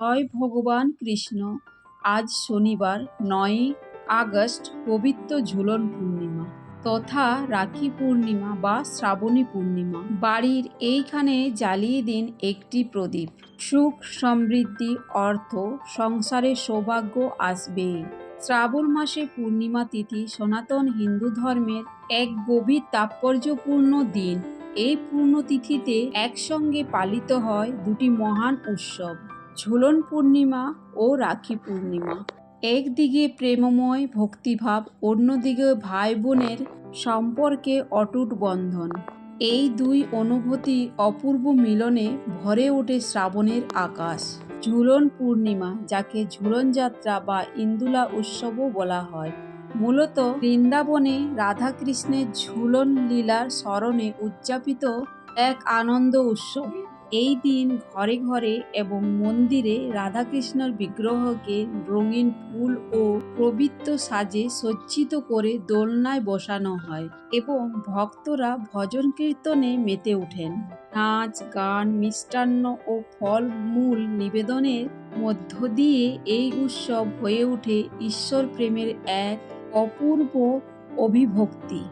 জয় ভগবান কৃষ্ণ। আজ শনিবার, নয়ই আগস্ট, পবিত্র ঝুলন পূর্ণিমা। তথা রাখি পূর্ণিমা বা শ্রাবণী পূর্ণিমা। বাড়ির এইখানে জ্বালিয়ে দিন একটি প্রদীপ। সুখ সমৃদ্ধি, অর্থ, সংসারে সৌভাগ্য আসবেই। শ্রাবণ মাসে পূর্ণিমা তিথি সনাতন হিন্দু ধর্মের এক গভীর তাৎপর্যপূর্ণ দিন। এই পূর্ণতিথিতে একসঙ্গে পালিত হয় দুটি মহান উৎসব। ঝুলন পূর্ণিমা ও রাখি পূর্ণিমা। একদিকে প্রেমময় ভক্তিভাব, অন্যদিকে ভাই বোনের সম্পর্কে অটুট বন্ধন। এই দুই অনুভূতি অপূর্ব মিলনে ভরে ওঠে শ্রাবণের আকাশ। ঝুলন পূর্ণিমা, যাকে ঝুলন যাত্রা বা ইন্দুলা উৎসবও বলা হয়, মূলত বৃন্দাবনে রাধাকৃষ্ণের ঝুলন লীলার স্মরণে উদযাপিত এক আনন্দ উৎসব। এই দিন ঘরে ঘরে এবং মন্দিরে রাধাকৃষ্ণের বিগ্রহকে রঙিন ফুল ও পবিত্র সাজে সজ্জিত করে দোলনায় বসানো হয় এবং ভক্তরা ভজন কীর্তনে মেতে ওঠেন। নাচ, গান, মিষ্টান্ন ও ফল, মূল নিবেদনের মধ্য দিয়ে এই উৎসব হয়ে ওঠে ঈশ্বর প্রেমের এক অপূর্ব অভিভক্তি।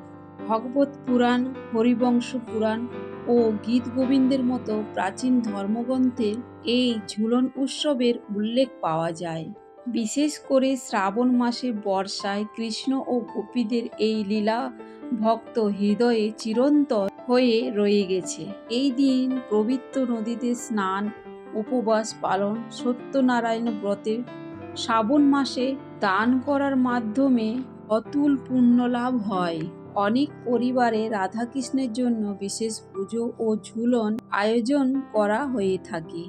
ভগবত পুরাণ, হরিবংশ পুরাণ ও গীত গোবিন্দের মতো প্রাচীন ধর্মগ্রন্থে এই ঝুলন উৎসবের উল্লেখ পাওয়া যায়। বিশেষ করে শ্রাবণ মাসে বর্ষায় কৃষ্ণ ও গোপীদের এই লীলা ভক্ত হৃদয়ে চিরন্তন হয়ে রয়ে গেছে। এই দিন পবিত্র নদীতে স্নান, উপবাস পালন, সত্যনারায়ণ ব্রতের শ্রাবণ মাসে দান করার মাধ্যমে অতুল পুণ্যলাভ হয়। অনেক পরিবারে রাধাকৃষ্ণের জন্য বিশেষ পুজো ও ঝুলন আয়োজন করা হয়ে থাকে।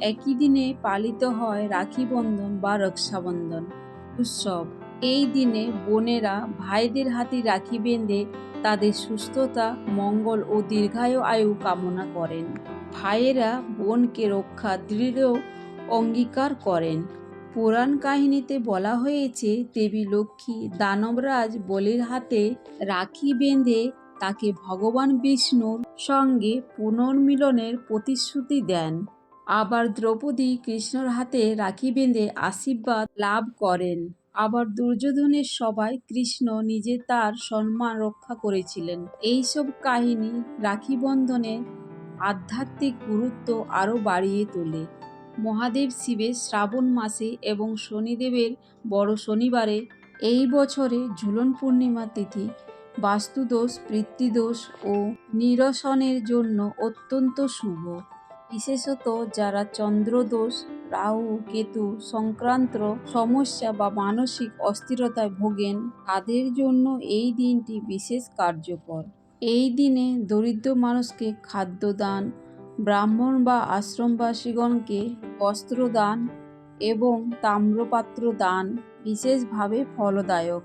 একই দিনে পালিত হয় রাখি বন্ধন বা রক্ষাবন্ধন উৎসব। এই দিনে বোনেরা ভাইদের হাতে রাখি বেঁধে তাদের সুস্থতা, মঙ্গল ও দীর্ঘায়ু আয়ু কামনা করেন। ভাইয়েরা বোনকে রক্ষা, দৃঢ় অঙ্গীকার করেন। পুরাণ কাহিনীতে বলা হয়েছে, দেবী লক্ষ্মী দানবরাজ বলির হাতে রাখি বেঁধে তাকে ভগবান বিষ্ণুর সঙ্গে পুনর্মিলনের প্রতিশ্রুতি দেন। আবার দ্রৌপদী কৃষ্ণর হাতে রাখি বেঁধে আশীর্বাদ লাভ করেন। আবার দুর্যোধনের সবাই কৃষ্ণ নিজে তার সম্মান রক্ষা করেছিলেন। এইসব কাহিনী রাখি বন্ধনের আধ্যাত্মিক গুরুত্ব আরও বাড়িয়ে তোলে। মহাদেব শিবের শ্রাবণ মাসে এবং শনিদেবের বড় শনিবারে এই বছরে ঝুলন পূর্ণিমা তিথি, বাস্তুদোষ পিতৃদোষ ও নিরসনের জন্য অত্যন্ত শুভ। বিশেষত যারা চন্দ্রদোষ, রাহু, কেতু সংক্রান্ত সমস্যা বা মানসিক অস্থিরতায় ভোগেন, তাদের জন্য এই দিনটি বিশেষ কার্যকর। এই দিনে দরিদ্র মানুষকে খাদ্যদান ব্রাহ্মণ বা আশ্রমবাসীগণকে বস্ত্রদান এবং তাম্রপাত্র দান বিশেষভাবে ফলদায়ক।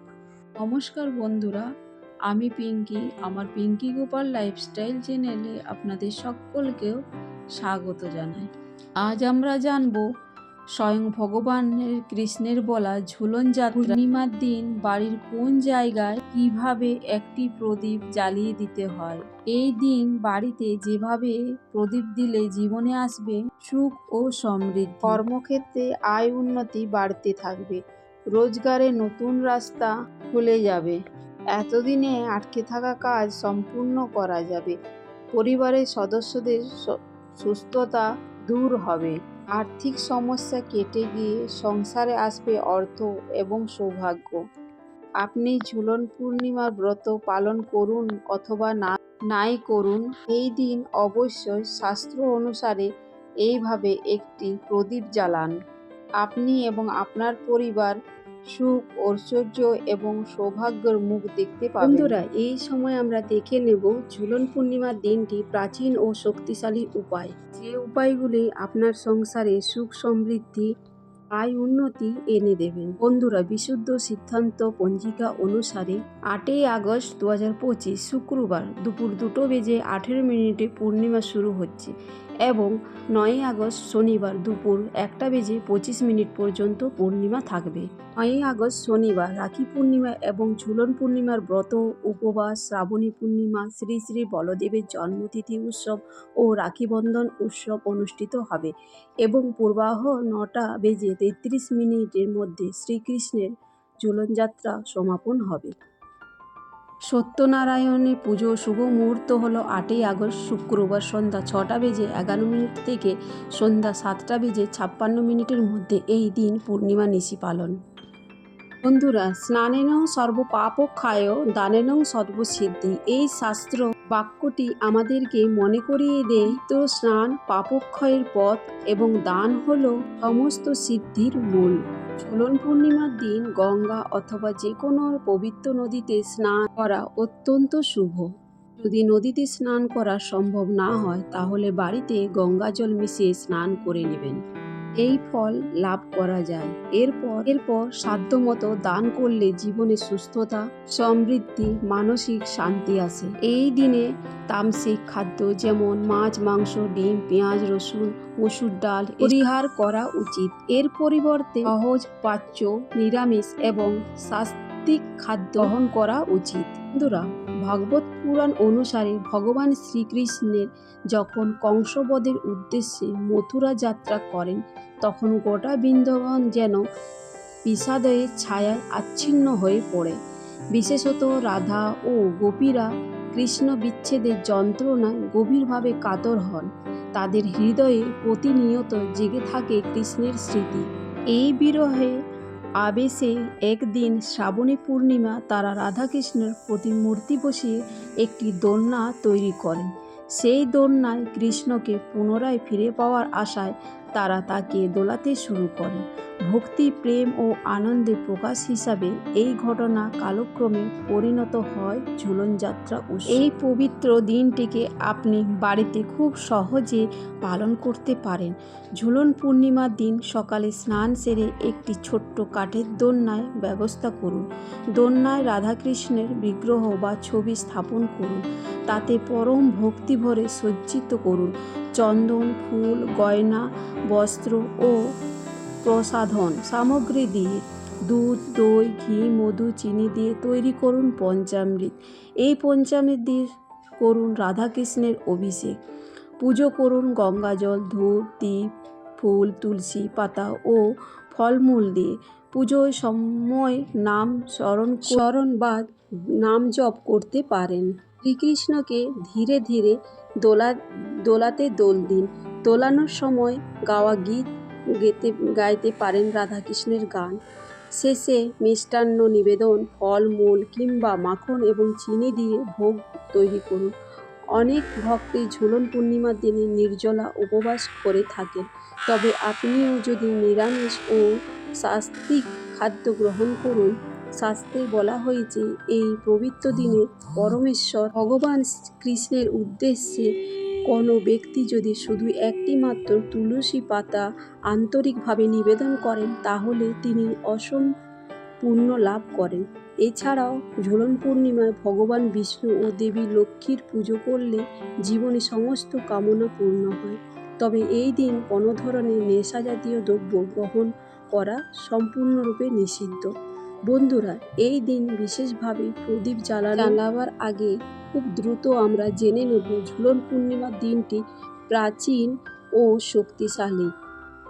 নমস্কার বন্ধুরা, আমি পিঙ্কি। আমার পিঙ্কি গোপাল লাইফস্টাইল চ্যানেলে আপনাদের সকলকেও স্বাগত জানাই। আজ আমরা জানব স্বয়ং ভগবানের কৃষ্ণের বলা ঝুলন যাত্রা পূর্ণিমার দিন বাড়ির কোন জায়গায় কীভাবে একটি প্রদীপ জ্বালিয়ে দিতে হয়? এই দিন বাড়িতে যেভাবে প্রদীপ দিলে জীবনে আসবে সুখ ও সমৃদ্ধি। কর্মক্ষেত্রে আয় উন্নতি বাড়তে থাকবে। রোজগারে নতুন রাস্তা খুলে যাবে। এতদিনে আটকে থাকা কাজ সম্পূর্ণ করা যাবে। পরিবারের সদস্যদের সুস্থতা দূর হবে। আর্থিক সমস্যা কেটে গিয়ে সংসারে আসবে অর্থ এবং সৌভাগ্য। আপনি ঝুলন পূর্ণিমার ব্রত পালন করুন অথবা না, নাই করুন, এই দিন অবশ্যই শাস্ত্র অনুসারে এইভাবে একটি প্রদীপ জ্বালান। আপনি এবং আপনার পরিবার সুখ, ঐশ্বর্য এবং সৌভাগ্যের মুখ দেখতে পাবেন। বন্ধুরা, এই সময় আমরা দেখে নেব ঝুলন পূর্ণিমার দিনটি প্রাচীন ও শক্তিশালী উপায়। যে উপায়গুলি আপনার সংসারে সুখ সমৃদ্ধি আয় উন্নতি এনে দেবেন। বন্ধুরা, বিশুদ্ধ সিদ্ধান্ত পঞ্জিকা অনুসারে আটই আগস্ট দু হাজার পঁচিশ শুক্রবার দুপুর দুটো বেজে আঠেরো মিনিটে পূর্ণিমা শুরু হচ্ছে এবং নয়ই আগস্ট শনিবার দুপুর একটা বেজে পঁচিশ মিনিট পর্যন্ত পূর্ণিমা থাকবে। নয়ই আগস্ট শনিবার রাখি পূর্ণিমা এবং ঝুলন পূর্ণিমার ব্রত, উপবাস, শ্রাবণী পূর্ণিমা, শ্রী শ্রী বলদেবের জন্মতিথি উৎসব ও রাখিবন্ধন উৎসব অনুষ্ঠিত হবে এবং পূর্বাহ নটা বেজে তেত্রিশ মিনিটের মধ্যে শ্রীকৃষ্ণের ঝুলনযাত্রা সমাপন হবে। সত্যনারায়ণের পুজো শুভ মুহূর্ত হল আটই আগস্ট শুক্রবার সন্ধ্যা ছটা বেজে এগারো মিনিট থেকে সন্ধ্যা সাতটা বেজে ছাপ্পান্ন মিনিটের মধ্যে এই দিন পূর্ণিমা নিশি পালন। বন্ধুরা স্নানেন সর্বপাপক্ষায় দানেন সর্বসিদ্ধি। এই শাস্ত্র বাক্যটি আমাদেরকে মনে করিয়ে দেয়, তো স্নান পাপক্ষয়ের পথ এবং দান হল সমস্ত সিদ্ধির মূল। ঝুলন পূর্ণিমার দিন গঙ্গা অথবা যে কোনো পবিত্র নদীতে স্নান করা অত্যন্ত শুভ। যদি নদীতে স্নান করা সম্ভব না হয়, তাহলে বাড়িতে গঙ্গা জল মিশিয়ে স্নান করে নেবেন। এই ফল লাভ করা যায়। এরপর এরপর সাধ্য মতো দান করলে জীবনে সুস্থতা, সমৃদ্ধি, মানসিক শান্তি আসে। এই দিনে তামসিক খাদ্য যেমন মাছ, মাংস, ডিম, পেঁয়াজ, রসুন, মসুর ডাল পরিহার করা উচিত। এর পরিবর্তে সহজ পাচ্য নিরামিষ এবং সাত্বিক খাদ্য গ্রহণ করা উচিত। বন্ধুরা, ভাগবত পুরাণ অনুসারে ভগবান শ্রীকৃষ্ণের যখন কংসবধের উদ্দেশ্যে মথুরা যাত্রা করেন, তখন গোটা বৃন্দাবন যেন বিষাদয়ের ছায়ায় আচ্ছিন্ন হয়ে পড়ে। বিশেষত রাধা ও গোপীরা কৃষ্ণ বিচ্ছেদের যন্ত্রণায় গভীরভাবে কাতর হন। তাদের হৃদয়ে প্রতিনিয়ত জেগে থাকে কৃষ্ণের স্মৃতি। এই বিরহে আবেশে একদিন শ্রাবণী পূর্ণিমা তারা রাধাকৃষ্ণের প্রতিমূর্তি বসিয়ে একটি দোলনা তৈরি করেন। সেই দোলনায় কৃষ্ণকে পুনরায় ফিরে পাওয়ার আশায় তারা তাকে দোলাতে শুরু করেন ভক্তি, প্রেম ও আনন্দে প্রকাশ হিসাবে এই ঘটনা কালক্রমে পরিণত হয় ঝুলনযাত্রা উৎসব। এই পবিত্র দিনটিকে আপনি বাড়িতে খুব সহজে পালন করতে পারেন। ঝুলন পূর্ণিমার দিন সকালে স্নান সেরে একটি ছোট্ট কাঠের দোলনায় ব্যবস্থা করুন। দোলনায় রাধাকৃষ্ণের বিগ্রহ বা ছবি স্থাপন করুন। তাতে পরম ভক্তি ভরে সজ্জিত করুন। চন্দন, ফুল, গয়না, বস্ত্র ও প্রসাধন, সামগ্রী দিয়ে দুধ, দই, ঘি, মধু, চিনি দিয়ে তৈরি করুন পঞ্চামৃত। এই পঞ্চামৃত দিয়ে করুন রাধাকৃষ্ণের অভিষেক। পুজো করুন গঙ্গাজল ধূপ দ্বীপ ফুল, তুলসী পাতা ও ফলমূল দিয়ে। পুজোর সময় নাম স্মরণ স্মরণ বা নাম জপ করতে পারেন। শ্রীকৃষ্ণকে ধীরে ধীরে দোলা দোলাতে দোল দিন। দোলানোর সময় গাওয়া গীত গেতে, গাইতে পারেন রাধাকৃষ্ণের গান। শেষে মিষ্টান্ন নিবেদন, ফল, মূল কিংবা মাখন এবং চিনি দিয়ে ভোগ তৈরি করুন। অনেক ভক্তি ঝুলন পূর্ণিমার দিনে নির্জলা উপবাস করে থাকেন। তবে আপনিও যদি নিরামিষ ও সাত্বিক খাদ্য গ্রহণ করুন, শাস্ত্রে বলা হয়েছে, এই পবিত্র দিনে পরমেশ্বর ভগবান কৃষ্ণের উদ্দেশ্যে কোনো ব্যক্তি যদি শুধু একটি মাত্র তুলসী পাতা আন্তরিকভাবে নিবেদন করেন, তাহলে তিনি অসম পুণ্য লাভ করেন। এছাড়াও, ঝুলন পূর্ণিমায় ভগবান বিষ্ণু ও দেবী লক্ষ্মীর পুজো করলে জীবনে সমস্ত কামনা পূর্ণ হয়। তবে এই দিন কোনো ধরনের নেশা জাতীয় দ্রব্য গ্রহণ করা সম্পূর্ণরূপে নিষিদ্ধ। বন্ধুরা, এই দিন বিশেষভাবে প্রদীপ জ্বালা জ্বালাবার আগে খুব দ্রুত আমরা জেনে নেব ঝুলন পূর্ণিমার দিনটি প্রাচীন ও শক্তিশালী।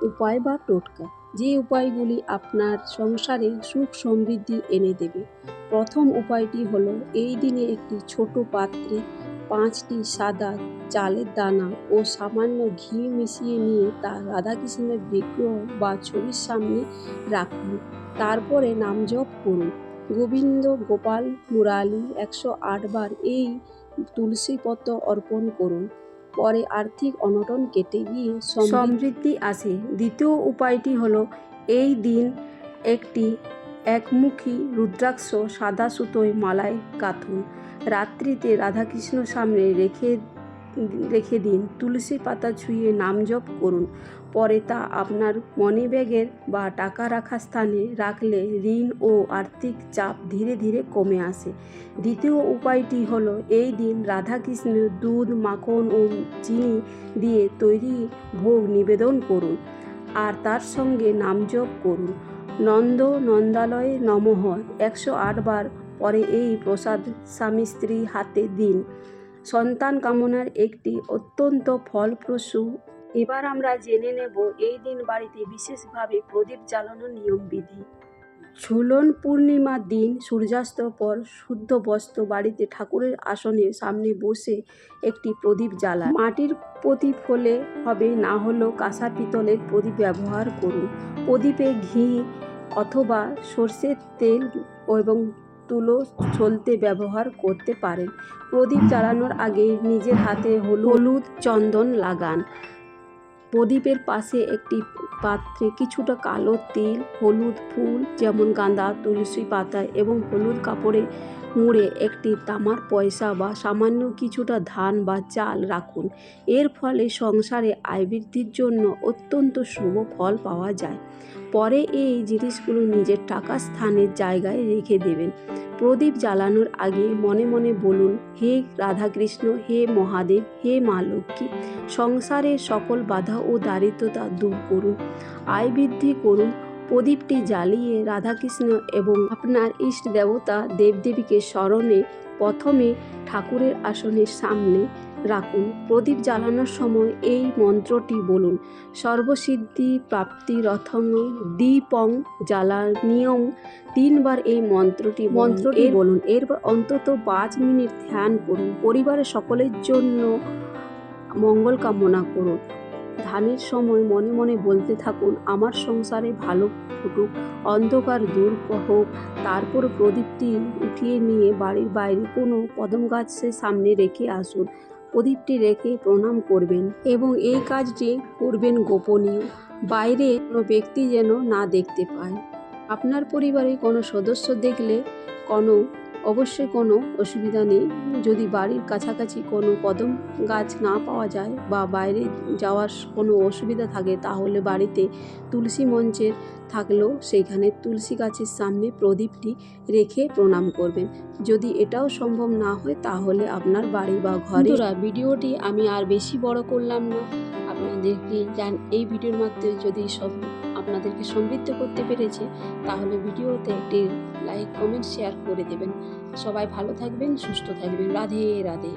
উপায় বা টোটকা। যে উপায়গুলি আপনার সংসারে সুখ সমৃদ্ধি এনে দেবে। প্রথম উপায়টি হলো, এই দিনে একটি ছোট পাত্রে পাঁচটি সাদা চালের দানা ও সামান্য ঘি মিশিয়ে নিয়ে তা রাধাকৃষ্ণের বিগ্রহ বা ছবির সামনে রাখুন। তারপরে নাম জপ করুন। গোবিন্দ গোপাল মুরালি একশো আট বার এই তুলসী পত্র অর্পণ করুন। পরে আর্থিক অনটন কেটে গিয়ে সমৃদ্ধি আসে। দ্বিতীয় উপায়টি হলো, এই দিন একটি একমুখী, রুদ্রাক্ষ, সাদা সুতোয় মালায় গাঁথুন রাত্রিতে রাধাকৃষ্ণ সামনে রেখে রেখে দিন। তুলসী পাতা ছুঁয়ে নাম জপ করুন। পরে তা আপনার মনিব্যাগের বা টাকা রাখা স্থানে রাখলে ঋণ ও আর্থিক চাপ ধীরে ধীরে কমে আসে। দ্বিতীয় উপায়টি হলো, এই দিন রাধাকৃষ্ণের দুধ, মাখন ও চিনি দিয়ে তৈরি ভোগ নিবেদন করুন। আর তার সঙ্গে নাম নামজপ করুন। নন্দ নন্দালয়ে নমঃ। একশো আটবার পরে এই প্রসাদ স্বামী স্ত্রী হাতে দিন। সন্তান কামনার একটি অত্যন্ত ফলপ্রসূ। এবার আমরা জেনে নেব এই দিন বাড়িতে বিশেষভাবে প্রদীপ জ্বালানোর নিয়মবিধি। ঝুলন পূর্ণিমার দিন সূর্যাস্ত পর শুদ্ধ বস্ত্র বাড়িতে ঠাকুরের আসনের সামনে বসে একটি প্রদীপ জ্বালান। মাটির প্রদীপ হলে হবে না হলেও কাঁসা পিতলের প্রদীপ ব্যবহার করুন। প্রদীপে ঘি অথবা সর্ষের তেল এবং তুলো ছলতে ব্যবহার করতে পারেন। প্রদীপ জ্বালানোর আগে নিজের হাতে হলুদ চন্দন লাগান। প্রদীপের পাশে একটি পাত্রে কিছুটা কালো তিল, হলুদ ফুল, যেমন গাঁদা, তুলসী পাতা এবং হলুদ কাপড়ে মুড়ে একটি তামার পয়সা বা সামান্য কিছুটা ধান বা চাল রাখুন। এর ফলে সংসারে আয় বৃদ্ধির জন্য অত্যন্ত শুভ ফল পাওয়া যায়। পরে এই জিনিসগুলো নিজের টাকা স্থানের জায়গায় রেখে দেবেন। প্রদীপ জ্বালানোর আগে মনে মনে বলুন, হে রাধাকৃষ্ণ, হে মহাদেব, হে মা লক্ষ্মী, সংসারের সকল বাধা ও দারিদ্রতা দূর করুন। আয় বৃদ্ধি করুন। প্রদীপটি জ্বালিয়ে রাধাকৃষ্ণ এবং আপনার ইষ্ট দেবতা দেবদেবীকে স্মরণে প্রথমে ঠাকুরের আসনের সামনে রাখুন। প্রদীপ জ্বালানোর সময় এই মন্ত্রটি বলুন সর্বসিদ্ধি প্রাপ্তি রথং দীপং জ্বালানিয়ং। তিনবার এই মন্ত্রটি মন্ত্র মন্ত্রটি বলুন। এরপর অন্তত পাঁচ মিনিট ধ্যান করুন। পরিবারের সকলের জন্য মঙ্গল কামনা করুন। ধানের সময় মনে মনে বলতে থাকুন, আমার সংসারে ভালো ফুটুক, অন্ধকার দূর হোক। তারপর প্রদীপটি উঠিয়ে নিয়ে বাড়ির বাইরে কোনো কদম গাছের সামনে রেখে আসুন। প্রদীপটি রেখে প্রণাম করবেন এবং এই কাজটি করবেন গোপনীয়। বাইরে কোনো ব্যক্তি যেন না দেখতে পায়। আপনার পরিবারে কোনো সদস্য দেখলে কোনো অবশ্যই কোনো অসুবিধা নেই। যদি বাড়ির কাছাকাছি কোনো কদম গাছ না পাওয়া যায় বা বাইরে যাওয়ার কোনো অসুবিধা থাকে, তাহলে বাড়িতে তুলসী মঞ্চের থাকলেও সেইখানে তুলসী গাছের সামনে প্রদীপটি রেখে প্রণাম করবেন। যদি এটাও সম্ভব না হয়, তাহলে আপনার বাড়ি বা ঘরে ভিডিওটি আমি আর বেশি বড় করলাম না। আপনাদেরকে জান, এই ভিডিওর মাধ্যমে যদি সব, আপনাদেরকে সমৃদ্ধ করতে পেরেছে, তাহলে ভিডিওতে একটি লাইক কমেন্ট শেয়ার করে দেবেন। সবাই ভালো থাকবেন সুস্থ থাকবেন। রাধে রাধে।